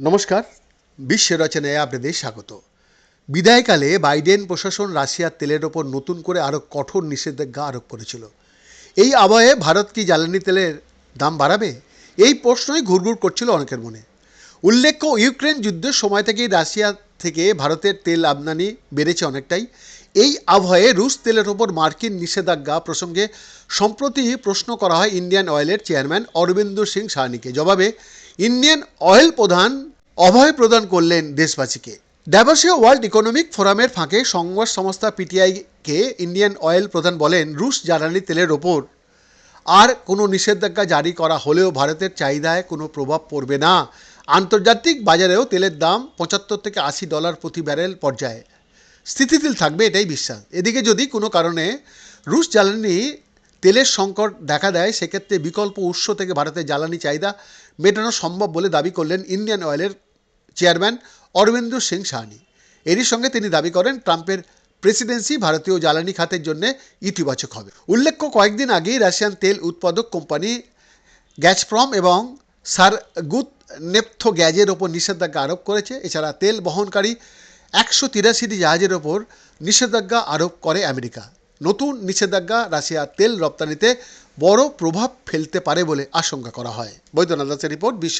নমস্কার, বিশ্বের রচনায় আপনাদের স্বাগত। বিদায়কালে বাইডেন প্রশাসন রাশিয়ার তেলের ওপর নতুন করে আরও কঠোর নিষেধাজ্ঞা আরোপ করেছিল। এই আবহে ভারত কি জ্বালানি তেলের দাম বাড়াবে? এই প্রশ্নই ঘুরঘুর করছিল অনেকের মনে। উল্লেখ্য, ইউক্রেন যুদ্ধের সময় থেকেই রাশিয়া থেকে ভারতের তেল আমদানি বেড়েছে অনেকটাই। এই আবহে রুশ তেলের ওপর মার্কিন নিষেধাজ্ঞা প্রসঙ্গে সম্প্রতি প্রশ্ন করা হয় ইন্ডিয়ান অয়েলের চেয়ারম্যান অরবিন্দ সিং সাহানিকে। জবাবে, ইন্ডিয়ান অয়েল প্রধান অভয় প্রদান করলেন দেশবাসীকে। ডাভাসে ওয়ার্ল্ড ইকোনমিক ফোরামের ফাঁকে সংবাদ সংস্থা পিটিআইকে ইন্ডিয়ান অয়েল প্রধান বলেন, রুশ জ্বালানি তেলের ওপর আর কোনো নিষেধাজ্ঞা জারি করা হলেও ভারতের চাহিদায় কোনো প্রভাব পড়বে না। আন্তর্জাতিক বাজারেও তেলের দাম পঁচাত্তর থেকে আশি ডলার প্রতি ব্যারেল পর্যায়ে। স্থিতিশীল থাকবে এটাই বিশ্বাস। এদিকে যদি কোনো কারণে রুশ জ্বালানি তেলের সংকট দেখা দেয়, সেক্ষেত্রে বিকল্প উৎস থেকে ভারতের জ্বালানি চাহিদা মেটানো সম্ভব বলে দাবি করলেন ইন্ডিয়ান অয়েলের চেয়ারম্যান অরবিন্দ সিং সাহানি। এরই সঙ্গে তিনি দাবি করেন, ট্রাম্পের প্রেসিডেন্সি ভারতীয় জ্বালানি খাতের জন্য ইতিবাচক হবে। উল্লেখ্য, কয়েকদিন আগেই রাশিয়ান তেল উৎপাদক কোম্পানি গ্যাসপ্রম এবং সারগুত নেপথো গ্যাজের ওপর নিষেধাজ্ঞা আরোপ করেছে। এছাড়া তেল বহনকারী একশো তিরাশিটি জাহাজের ওপর নিষেধাজ্ঞা আরোপ করে আমেরিকা। নতুন নিষেধাজ্ঞা রাশিয়ার তেল রপ্তানিতে বড় প্রভাব ফেলতে পারে বলে আশঙ্কা করা হয়। বৈদ্যনাথ দাসের রিপোর্ট বিশ্ব